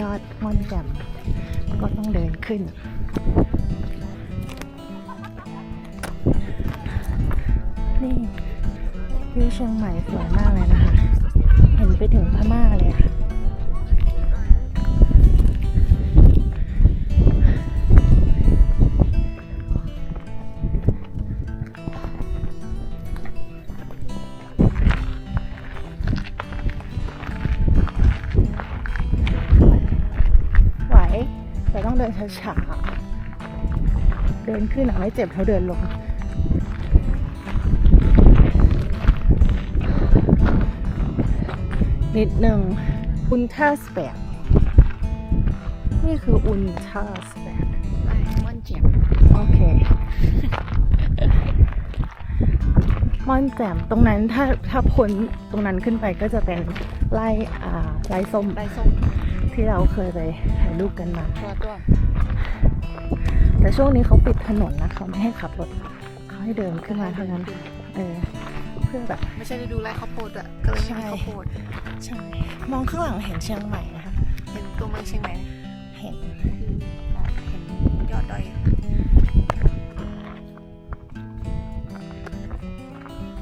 ยอดม่อนแจ่มก็ต้องเดินขึ้น นี่วิวเชียงใหม่สวยมากเลยนะคะ เห็นไปถึงพม่าเลยอะ เดินช้าๆ เดินขึ้นอะไม่เจ็บเท่าเดินลง นิดหนึ่งอุนทาสแบกนี่คืออุนทาสแบกม่อนเจียมโอเคม่อนแจ่มตรงนั้นถ้าถ้าพ้นตรงนั้นขึ้นไปก็จะเป็นไร่อ่าไร่ส้มไรส้ม ที่เราเคยไปถ่ายรูปกันมาตัวตัวแต่ช่วงนี้เขาปิดถนนนะเขาไม่ให้ขับรถเขาให้เดินขึ้นมาเท่านั้นเออเพื่อแบบไม่ใช่ฤดูไร่ข้าวโพดอะก็เลยไม่มีข้าวโพดใช่มองข้างหลังเห็นเชียงใหม่นะคะเห็นตัวเมืองเชียงใหม่ไหมเห็นเห็นยอดดอย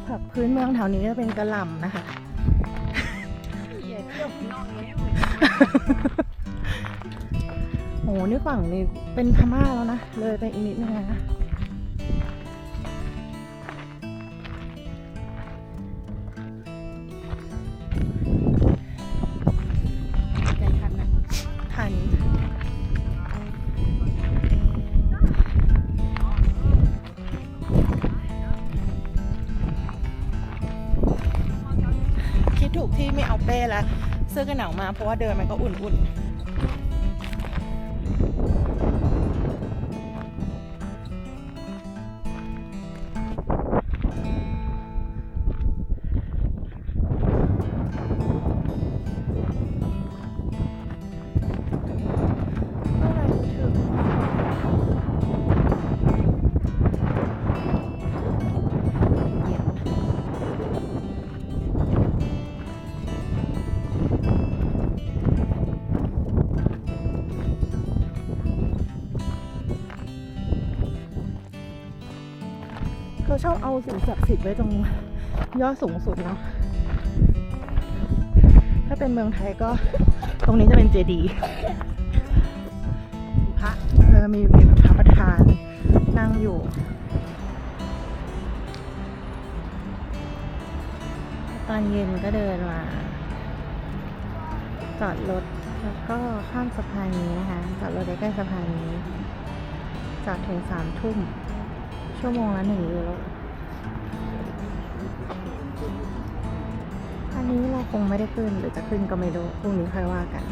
ผักพื้นเมืองแถวนี้ก็เป็นกระหล่ำนะคะ โอ้โหนี่ฝั่งนี้เป็นพม่าแล้วนะ เลยไปอีกนิดนึงนะใจทันนะทันคิดถูกที่ไม่เอาเป้แล้ว เสื้อกันหนาวมาเพราะว่าเดินมันก็อุ่นๆ เขาชอบเอาสิ่งศักดิ์สิทธิ์ไว้ตรงยอดสูงสุดเนาะถ้าเป็นเมืองไทยก็ตรงนี้จะเป็นเจดีย์พระเออมีมีพระประธานนั่งอยู่ตอนเย็นก็เดินมาจอดรถแล้วก็ข้ามสะพานนี้นะคะ จอดรถใกล้ๆสะพานนี้ จอดถึงสามทุ่ม ชั่วโมงละหนึ่งยูโรอันนี้เราคงไม่ได้ขึ้นหรือจะขึ้นก็ไม่รู้พรุ่งนี้ค่อยว่ากัน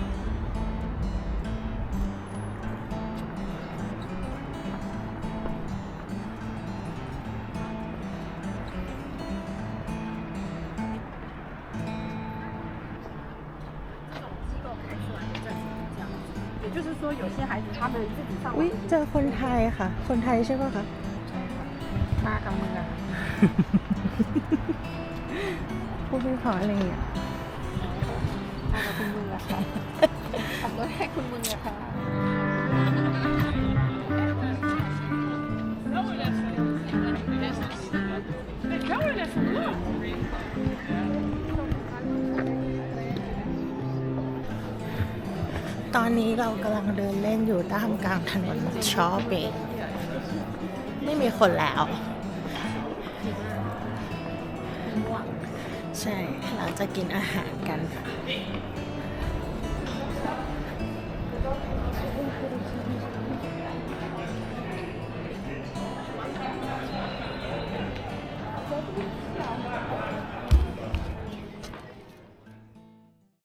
เจอคนไทยค่ะ คนไทยใช่ป่ะคะ มากับมืออะพูดไม่เพออะไรอย่างเงี้ยมากับคุณมืออะค่ะขับรถให้คุณมืออะค่ะตอนนี้เรากำลังเดินเล่นอยู่ท่ามกลางถนนชอปปิ้ง ไม่มีคนแล้ว ใช่ เราจะกินอาหารกัน